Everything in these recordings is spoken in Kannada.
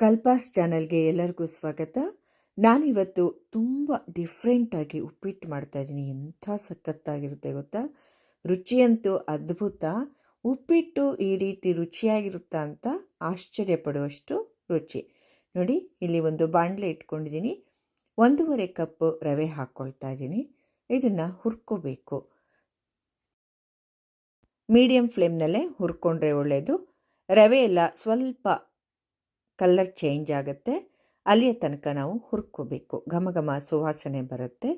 ಕಲ್ಪಾಸ್ ಚಾನಲ್ಗೆ ಎಲ್ಲರಿಗೂ ಸ್ವಾಗತ. ನಾನಿವತ್ತು ತುಂಬ ಡಿಫ್ರೆಂಟಾಗಿ ಉಪ್ಪಿಟ್ಟು ಮಾಡ್ತಾ ಇದ್ದೀನಿ. ಎಂಥ ಸಖತ್ತಾಗಿರುತ್ತೆ ಗೊತ್ತಾ? ರುಚಿಯಂತೂ ಅದ್ಭುತ. ಉಪ್ಪಿಟ್ಟು ಈ ರೀತಿ ರುಚಿಯಾಗಿರುತ್ತಾ ಅಂತ ಆಶ್ಚರ್ಯ ಪಡುವಷ್ಟು ರುಚಿ. ನೋಡಿ, ಇಲ್ಲಿ ಒಂದು ಬಾಣಲೆ ಇಟ್ಕೊಂಡಿದ್ದೀನಿ. ಒಂದೂವರೆ ಕಪ್ ರವೆ ಹಾಕ್ಕೊಳ್ತಾ ಇದ್ದೀನಿ. ಇದನ್ನು ಹುರ್ಕೋಬೇಕು. ಮೀಡಿಯಮ್ ಫ್ಲೇಮ್ನಲ್ಲೇ ಹುರ್ಕೊಂಡ್ರೆ ಒಳ್ಳೆಯದು ರವೆ ಎಲ್ಲ ಸ್ವಲ್ಪ ಕಲರ್ ಚೇಂಜ್ ಆಗುತ್ತೆ. ಅಲ್ಲಿಯ ತನಕ ನಾವು ಹುರ್ಕೋಬೇಕು. ಘಮ ಘಮ ಸುವಾಸನೆ ಬರುತ್ತೆ.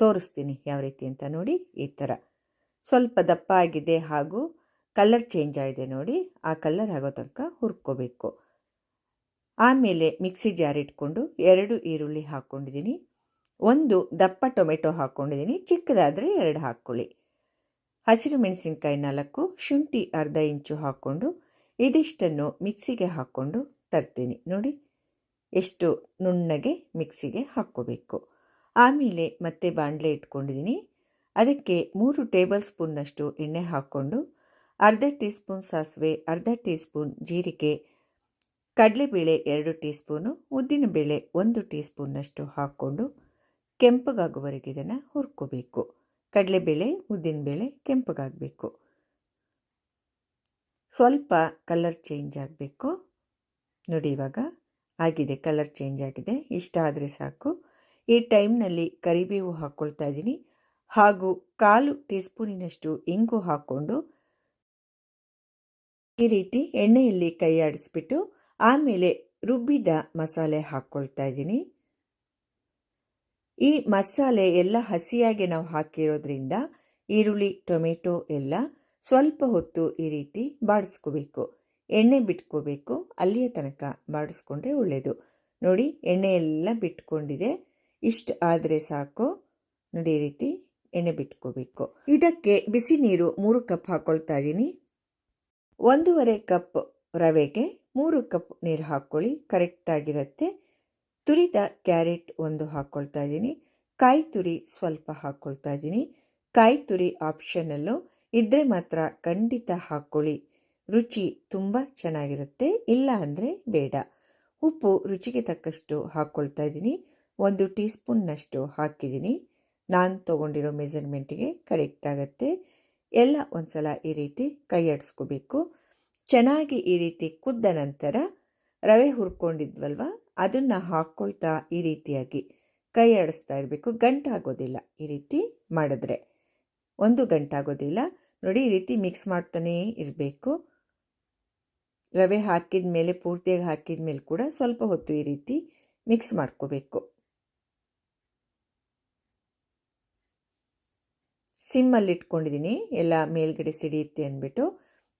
ತೋರಿಸ್ತೀನಿ ಯಾವ ರೀತಿ ಅಂತ ನೋಡಿ ಈ ಥರ. ಸ್ವಲ್ಪ ದಪ್ಪ ಆಗಿದೆ ಹಾಗೂ ಕಲ್ಲರ್ ಚೇಂಜ್ ಆಗಿದೆ ನೋಡಿ, ಆ ಕಲ್ಲರ್ ಆಗೋ ತನಕ ಹುರ್ಕೋಬೇಕು. ಆಮೇಲೆ ಮಿಕ್ಸಿ ಜಾರ್ ಇಟ್ಕೊಂಡು ಎರಡು ಈರುಳ್ಳಿ ಹಾಕ್ಕೊಂಡಿದ್ದೀನಿ ಒಂದು ದಪ್ಪ ಟೊಮೆಟೊ ಹಾಕ್ಕೊಂಡಿದ್ದೀನಿ ಚಿಕ್ಕದಾದರೆ ಎರಡು ಹಾಕ್ಕೊಳ್ಳಿ. ಹಸಿರು ಮೆಣಸಿನ್ಕಾಯಿ ನಾಲ್ಕು, ಶುಂಠಿ ಅರ್ಧ ಇಂಚು ಹಾಕ್ಕೊಂಡು ಇದಿಷ್ಟನ್ನು ಮಿಕ್ಸಿಗೆ ಹಾಕ್ಕೊಂಡು ತರ್ತೀನಿ. ನೋಡಿ, ಎಷ್ಟು ನುಣ್ಣಗೆ ಮಿಕ್ಸಿಗೆ ಹಾಕ್ಕೋಬೇಕು. ಆಮೇಲೆ ಮತ್ತೆ ಬಾಣಲೆ ಇಟ್ಕೊಂಡಿದ್ದೀನಿ. ಅದಕ್ಕೆ ಮೂರು ಟೇಬಲ್ ಸ್ಪೂನ್ನಷ್ಟು ಎಣ್ಣೆ ಹಾಕ್ಕೊಂಡು ಅರ್ಧ ಟೀ ಸ್ಪೂನ್ ಸಾಸಿವೆ, ಅರ್ಧ ಟೀ ಸ್ಪೂನ್ ಜೀರಿಗೆ, ಕಡಲೆಬೇಳೆ ಎರಡು ಟೀ ಸ್ಪೂನು ಉದ್ದಿನಬೇಳೆ ಒಂದು ಟೀ ಸ್ಪೂನ್ನಷ್ಟು ಹಾಕ್ಕೊಂಡು ಕೆಂಪಗಾಗುವವರೆಗೆ ಇದನ್ನು ಹುರ್ಕೋಬೇಕು. ಕಡಲೆಬೇಳೆ, ಉದ್ದಿನಬೇಳೆ ಕೆಂಪಗಾಗಬೇಕು. ಸ್ವಲ್ಪ ಕಲರ್ ಚೇಂಜ್ ಆಗಬೇಕು. ನೋಡಿ ಇವಾಗ ಆಗಿದೆ, ಕಲರ್ ಚೇಂಜ್ ಆಗಿದೆ. ಇಷ್ಟ ಆದರೆ ಸಾಕು. ಈ ಟೈಮ್ನಲ್ಲಿ ಕರಿಬೇವು ಹಾಕ್ಕೊಳ್ತಾ ಇದ್ದೀನಿ. ಹಾಗೂ ಕಾಲು ಟೀ ಸ್ಪೂನಿನಷ್ಟು ಇಂಗು ಹಾಕ್ಕೊಂಡು ಈ ರೀತಿ ಎಣ್ಣೆಯಲ್ಲಿ ಕೈ ಆಡಿಸ್ಬಿಟ್ಟು ಆಮೇಲೆ ರುಬ್ಬಿದ ಮಸಾಲೆ ಹಾಕ್ಕೊಳ್ತಾ ಇದ್ದೀನಿ. ಈ ಮಸಾಲೆ ಎಲ್ಲ ಹಸಿಯಾಗಿ ನಾವು ಹಾಕಿರೋದ್ರಿಂದ ಈರುಳ್ಳಿ, ಟೊಮೆಟೊ ಎಲ್ಲ ಸ್ವಲ್ಪ ಹೊತ್ತು ಈ ರೀತಿ ಬಾಡಿಸ್ಕೋಬೇಕು. ಎಣ್ಣೆ ಬಿಟ್ಕೋಬೇಕು. ಅಲ್ಲಿಯ ತನಕ ಬಾಡಿಸ್ಕೊಂಡ್ರೆ ಒಳ್ಳೆಯದು ನೋಡಿ, ಎಣ್ಣೆ ಎಲ್ಲ ಬಿಟ್ಕೊಂಡಿದೆ. ಇಷ್ಟು ಆದರೆ ಸಾಕು. ನೋಡಿ, ಈ ರೀತಿ ಎಣ್ಣೆ ಬಿಟ್ಕೋಬೇಕು. ಇದಕ್ಕೆ ಬಿಸಿ ನೀರು ಮೂರು ಕಪ್ ಹಾಕ್ಕೊಳ್ತಾ ಇದ್ದೀನಿ. ಒಂದೂವರೆ ಕಪ್ ರವೆಗೆ ಮೂರು ಕಪ್ ನೀರು ಹಾಕ್ಕೊಳ್ಳಿ. ಕರೆಕ್ಟಾಗಿರುತ್ತೆ ತುರಿದ ಕ್ಯಾರೆಟ್ ಒಂದು ಹಾಕ್ಕೊಳ್ತಾ ಇದ್ದೀನಿ. ಕಾಯಿ ತುರಿ ಸ್ವಲ್ಪ ಹಾಕ್ಕೊಳ್ತಾ ಇದ್ದೀನಿ. ಕಾಯಿ ತುರಿ ಆಪ್ಷನಲ್ಲು ಇದ್ದರೆ ಮಾತ್ರ ಖಂಡಿತ ಹಾಕ್ಕೊಳ್ಳಿ. ರುಚಿ ತುಂಬ ಚೆನ್ನಾಗಿರುತ್ತೆ, ಇಲ್ಲ ಅಂದರೆ ಬೇಡ. ಉಪ್ಪು ರುಚಿಗೆ ತಕ್ಕಷ್ಟು ಹಾಕ್ಕೊಳ್ತಾ ಇದ್ದೀನಿ. ಒಂದು ಟೀ ಸ್ಪೂನ್ನಷ್ಟು ಹಾಕಿದ್ದೀನಿ. ನಾನು ತೊಗೊಂಡಿರೋ ಮೆಜರ್ಮೆಂಟಿಗೆ ಕರೆಕ್ಟ್ ಆಗುತ್ತೆ. ಎಲ್ಲ ಒಂದು ಸಲ ಈ ರೀತಿ ಕೈಯಾಡಿಸ್ಕೋಬೇಕು ಚೆನ್ನಾಗಿ ಈ ರೀತಿ ಕುದ್ದ ನಂತರ ರವೆ ಹುರ್ಕೊಂಡಿದ್ವಲ್ವ, ಅದನ್ನು ಹಾಕ್ಕೊಳ್ತಾ ಈ ರೀತಿಯಾಗಿ ಕೈಯಾಡಿಸ್ತಾ ಆಡಿಸ್ತಾ ಇರಬೇಕು. ಗಂಟಾಗೋದಿಲ್ಲ ಈ ರೀತಿ ಮಾಡಿದ್ರೆ. ಒಂದು ಗಂಟಾಗೋದಿಲ್ಲ. ನೋಡಿ ಈ ರೀತಿ ಮಿಕ್ಸ್ ಮಾಡ್ತಾನೇ ಇರಬೇಕು. ರವೆ ಹಾಕಿದ ಮೇಲೆ, ಪೂರ್ತಿಯಾಗಿ ಹಾಕಿದ ಮೇಲೆ ಕೂಡ ಸ್ವಲ್ಪ ಹೊತ್ತು ಈ ರೀತಿ ಮಿಕ್ಸ್ ಮಾಡ್ಕೋಬೇಕು. ಸಿಮ್ಮಲ್ಲಿ ಇಟ್ಕೊಂಡಿದ್ದೀನಿ. ಎಲ್ಲ ಮೇಲ್ಗಡೆ ಸಿಡಿಯುತ್ತೆ ಅಂದ್ಬಿಟ್ಟು.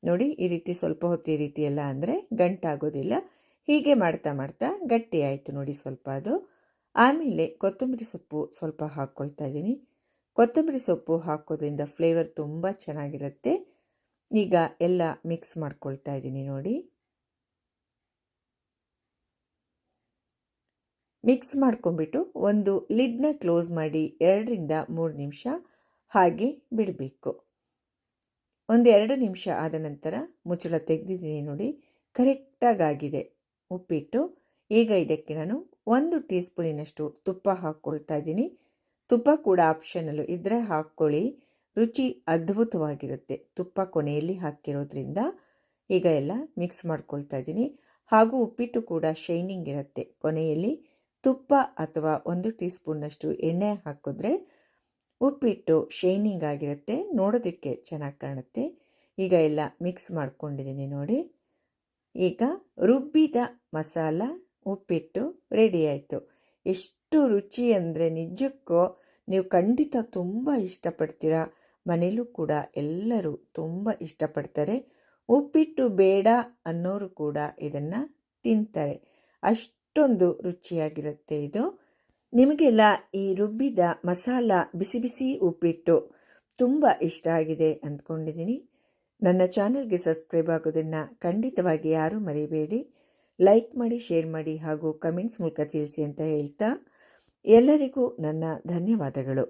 ನೋಡಿ, ಈ ರೀತಿ ಸ್ವಲ್ಪ ಹೊತ್ತು ಈ ರೀತಿ ಎಲ್ಲ ಅಂದರೆ ಗಂಟಾಗೋದಿಲ್ಲ. ಹೀಗೆ ಮಾಡ್ತಾ ಮಾಡ್ತಾ ಗಟ್ಟಿ ಆಯಿತು ನೋಡಿ ಸ್ವಲ್ಪ ಅದು. ಆಮೇಲೆ ಕೊತ್ತಂಬರಿ ಸೊಪ್ಪು ಸ್ವಲ್ಪ ಹಾಕ್ಕೊಳ್ತಾ ಇದ್ದೀನಿ. ಕೊತ್ತಂಬರಿ ಸೊಪ್ಪು ಹಾಕೋದ್ರಿಂದ ಫ್ಲೇವರ್ ತುಂಬ ಚೆನ್ನಾಗಿರುತ್ತೆ. ಈಗ ಎಲ್ಲ ಮಿಕ್ಸ್ ಮಾಡ್ಕೊಳ್ತಾ ಇದ್ದೀನಿ ನೋಡಿ. ಮಿಕ್ಸ್ ಮಾಡ್ಕೊಂಡ್ಬಿಟ್ಟು ಒಂದು ಲಿಡ್ನ ಕ್ಲೋಸ್ ಮಾಡಿ ಎರಡರಿಂದ ಮೂರು ನಿಮಿಷ ಹಾಗೆ ಬಿಡಬೇಕು. ಒಂದು ಎರಡು ನಿಮಿಷ ಆದ ನಂತರ ಮುಚ್ಚಳ ತೆಗೆದಿದ್ದೀನಿ ನೋಡಿ. ಕರೆಕ್ಟಾಗಾಗಿದೆ ಉಪ್ಪಿಟ್ಟು. ಈಗ ಇದಕ್ಕೆ ನಾನು ಒಂದು ಟೀ ಸ್ಪೂನಿನಷ್ಟು ತುಪ್ಪ ಹಾಕ್ಕೊಳ್ತಾ ಇದ್ದೀನಿ. ತುಪ್ಪ ಕೂಡ ಆಪ್ಷನಲ್ಲು ಇದ್ದರೆ ಹಾಕ್ಕೊಳ್ಳಿ. ರುಚಿ ಅದ್ಭುತವಾಗಿರುತ್ತೆ. ತುಪ್ಪ ಕೊನೆಯಲ್ಲಿ ಹಾಕಿರೋದ್ರಿಂದ ಈಗ ಎಲ್ಲ ಮಿಕ್ಸ್ ಮಾಡ್ಕೊಳ್ತಾ ಇದ್ದೀನಿ. ಹಾಗೂ ಉಪ್ಪಿಟ್ಟು ಕೂಡ ಶೈನಿಂಗ್ ಇರುತ್ತೆ. ಕೊನೆಯಲ್ಲಿ ತುಪ್ಪ ಅಥವಾ ಒಂದು ಟೀ ಸ್ಪೂನ್ನಷ್ಟು ಎಣ್ಣೆ ಹಾಕಿದ್ರೆ ಉಪ್ಪಿಟ್ಟು ಶೈನಿಂಗ್ ಆಗಿರುತ್ತೆ. ನೋಡೋದಕ್ಕೆ ಚೆನ್ನಾಗಿ ಕಾಣುತ್ತೆ. ಈಗ ಎಲ್ಲ ಮಿಕ್ಸ್ ಮಾಡ್ಕೊಂಡಿದ್ದೀನಿ ನೋಡಿ. ಈಗ ರುಬ್ಬಿದ ಮಸಾಲ, ಉಪ್ಪಿಟ್ಟು ರೆಡಿ ಆಯಿತು. ಎಷ್ಟು ರುಚಿ ಅಂದರೆ ನಿಜಕ್ಕೂ ನೀವು ಖಂಡಿತ ತುಂಬ ಇಷ್ಟಪಡ್ತೀರಾ. ಮನೇಲೂ ಕೂಡ ಎಲ್ಲರೂ ತುಂಬ ಇಷ್ಟಪಡ್ತಾರೆ. ಉಪ್ಪಿಟ್ಟು ಬೇಡ ಅನ್ನೋರು ಕೂಡ ಇದನ್ನು ತಿಂತಾರೆ. ಅಷ್ಟೊಂದು ರುಚಿಯಾಗಿರುತ್ತೆ ಇದು. ನಿಮಗೆಲ್ಲ ಈ ರುಬ್ಬಿದ ಮಸಾಲ ಬಿಸಿ ಬಿಸಿ ಉಪ್ಪಿಟ್ಟು ತುಂಬ ಇಷ್ಟ ಆಗಿದೆ ಅಂದ್ಕೊಂಡಿದ್ದೀನಿ. ನನ್ನ ಚಾನಲ್ಗೆ ಸಬ್ಸ್ಕ್ರೈಬ್ ಆಗೋದನ್ನು ಖಂಡಿತವಾಗಿ ಯಾರೂ ಮರಿಬೇಡಿ. ಲೈಕ್ ಮಾಡಿ, ಶೇರ್ ಮಾಡಿ ಹಾಗೂ ಕಮೆಂಟ್ಸ್ ಮೂಲಕ ತಿಳಿಸಿ ಅಂತ ಹೇಳ್ತಾ ಎಲ್ಲರಿಗೂ ನನ್ನ ಧನ್ಯವಾದಗಳು.